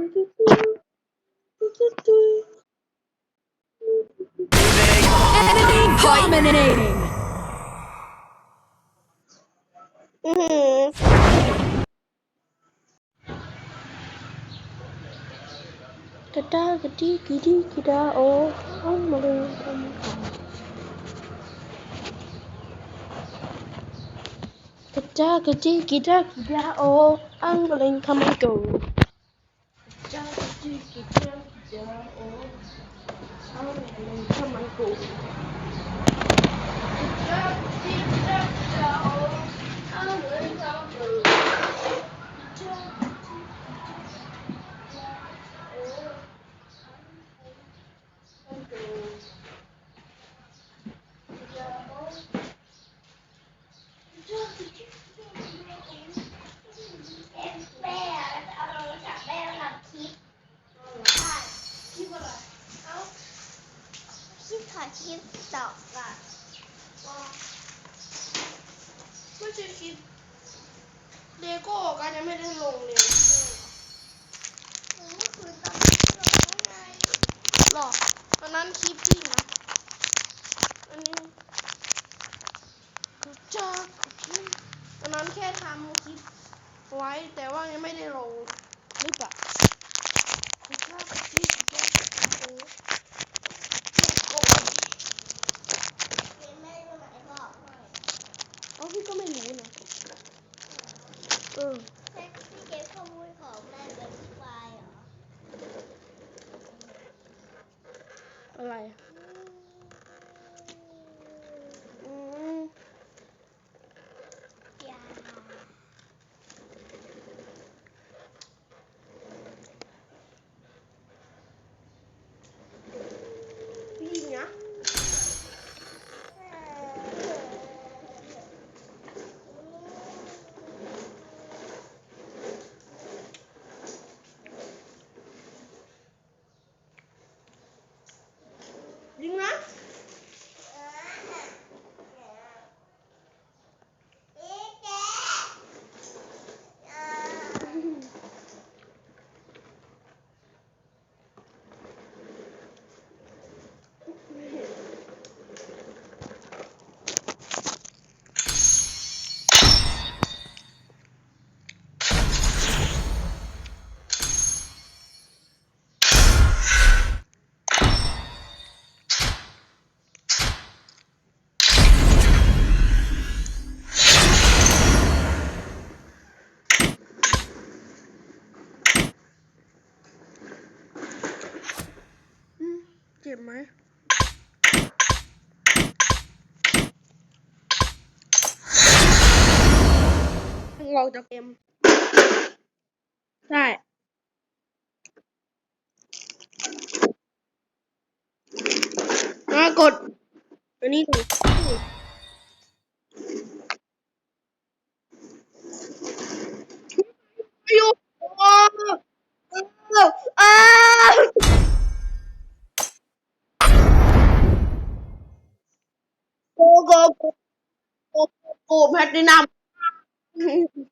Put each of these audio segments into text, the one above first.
Enemy dominating. อื้อหือกระดากระดีกระดี ดากระดาโอ้อังมาเลยทำไมกูกระจากระดีกระดากระดาโอ้อังมาเลยทำไมกูกระจาก แม่เอาโทรศัพท์แม่มาทำคลิปคลิปอะไรเอ้าคลิปถ่ายคลิปตอกอะ ไม่ใช่ คลิปเลโก้กันยังไม่ได้ลงเลยเมื่อคืนตอนลงไงหรออันนั้นคลิปพี่นะอันนี้กูจะคลิปอันนั้นแค่ทำคลิปไว้แต่ว่ายังไม่ได้ลงหรือเปล่ากูจะคลิปกูจะ ออกจากเกมใช่มากด อันนี้ถูกอยู่โอ้อ้าวโกโกโกโกโกแพลตินัม Thank you.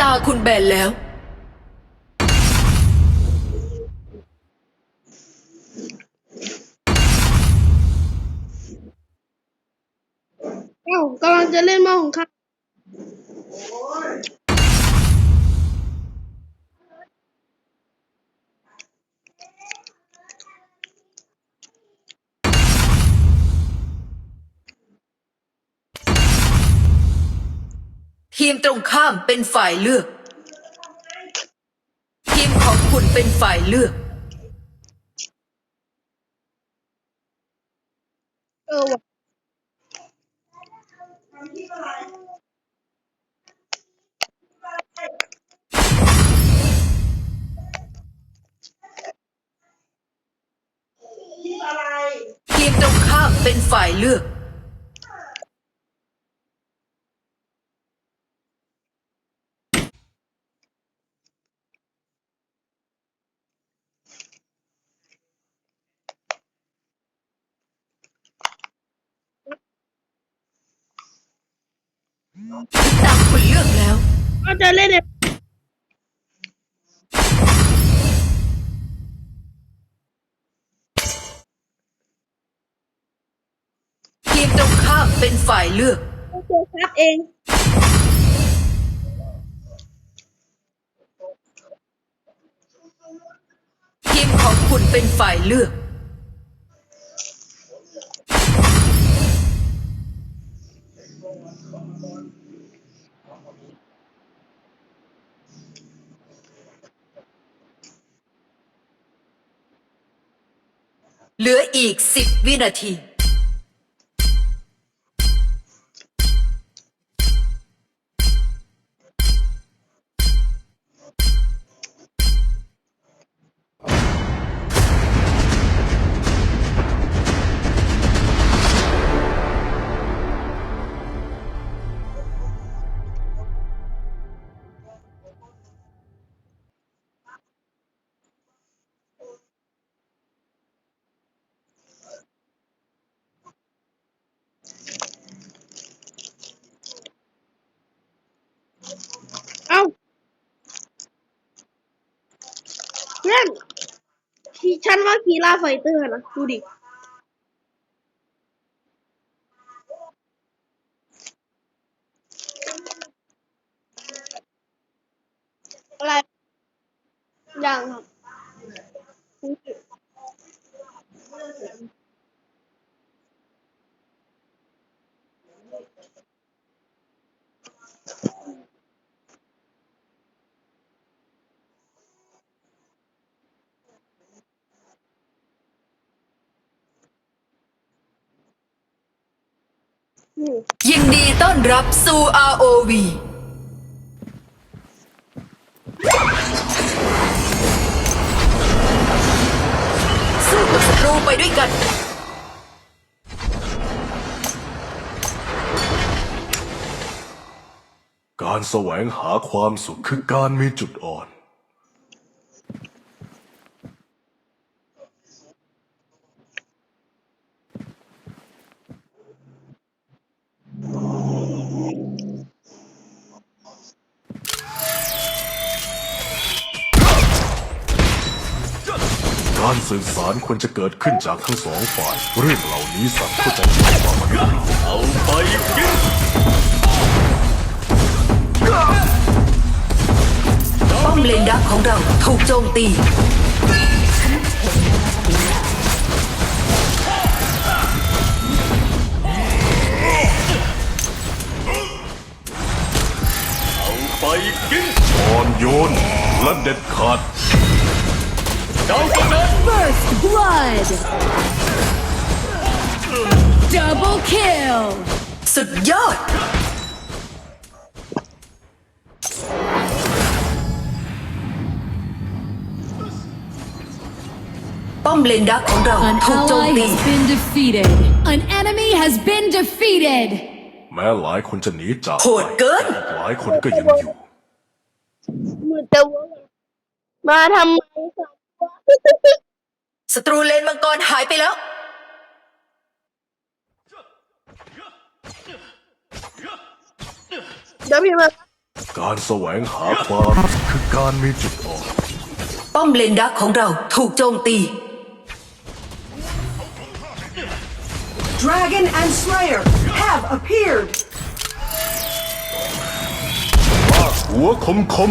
ตาคุณแบนแล้ว เอ้ากำลังจะเล่นหม้อของข้า ทีมตรงข้ามเป็นฝ่ายเลือก ทีมของคุณเป็นฝ่ายเลือก เออว่ะทีมตรงข้ามเป็นฝ่ายเลือก ตามคุณเลือกแล้ว ก็จะเล่นในทีมตรงข้ามเป็นฝ่ายเลือกตัวคัดเองทีมของคุณเป็นฝ่ายเลือก เหลืออีกสิบ วินาที เพื่นฉันว่ากีฬาไฟเตอร์นะดูดิอะไรยังครับ ยินดีต้อนรับสู่ ROV สู้กับศัตรูไปด้วยกัน การแสวงหาความสุขคือการมีจุดอ่อน สื่อสารควรจะเกิดขึ้นจากทั้งสองฝ่าย เรื่องเหล่านี้สั่งเข้าใจความหมายเอาไปกินป้อมเลนดักของเราถูกโจมตีไปกินอ่อนโยนและเด็ดขาด First blood. Double kill. สุดยอด ป้อมเลนดักของเรา An ถูกโจม ally ตี has been defeated. An enemy has been defeated. แม้หลายคนจะหนีจากโหดเกินแต่หลายคนก็ยังอยู่มือเตะวะมาทำไมสองตัว ศัตรูเลนมังกรหายไปแล้ว เดี๋ยวพี่มาการแสวงหาความคือการมีจุดอ่อนป้อมเลนดักของเราถูกโจมตี Dragon and Slayer have appeared. หัวคมคม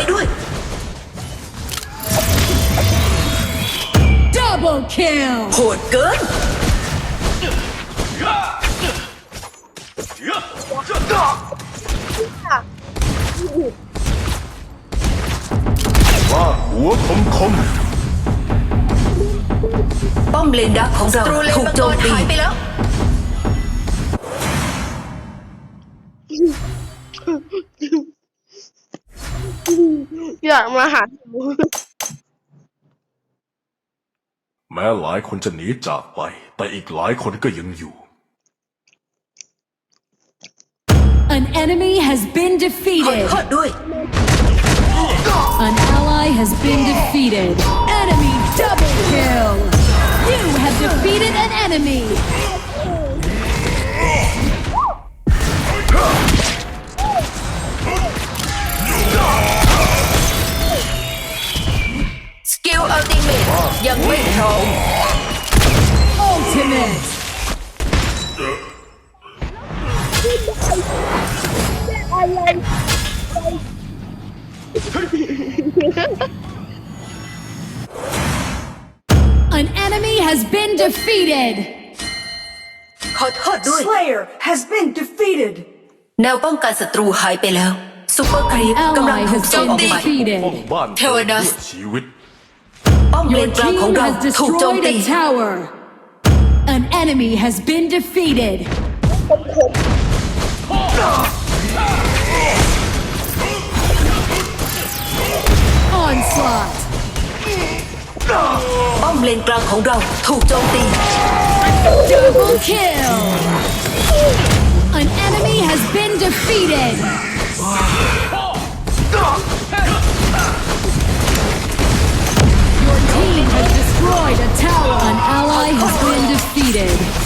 วังพุ่มไม้ด้วย Double kill. โหดเกิน ว่าหัวคมคมป้อมเลนดักของเราถูกโจมตีไปแล้ว อยากมาหาหนูแม้หลายคนจะหนีจากไป แต่อีกหลายคนก็ยังอยู่ An enemy has been ขอ defeated. โทษด้วย An ally has been defeated. Enemy double kill. You have defeated an enemy. ยังไม่พร้อม Ultimate. An enemy has been defeated. ขอโทษด้วย Slayer has been defeated. แนวป้องกันศัตรูหายไปแล้วซูเปอร์ครีปกำลัง Ally ถูก has โจม been ตีป้อง defeated. บ้านเทวดาด้วยชีวิต ป้อมเล Your นกลางของ team เรา has ถูกโจม destroyed ตี a tower. An enemy has been defeated. Onslaught. ป้อมเลนกลางของเราถูกโจมตี Double kill. An enemy has been defeated. destroyed a tower. An ally has been defeated.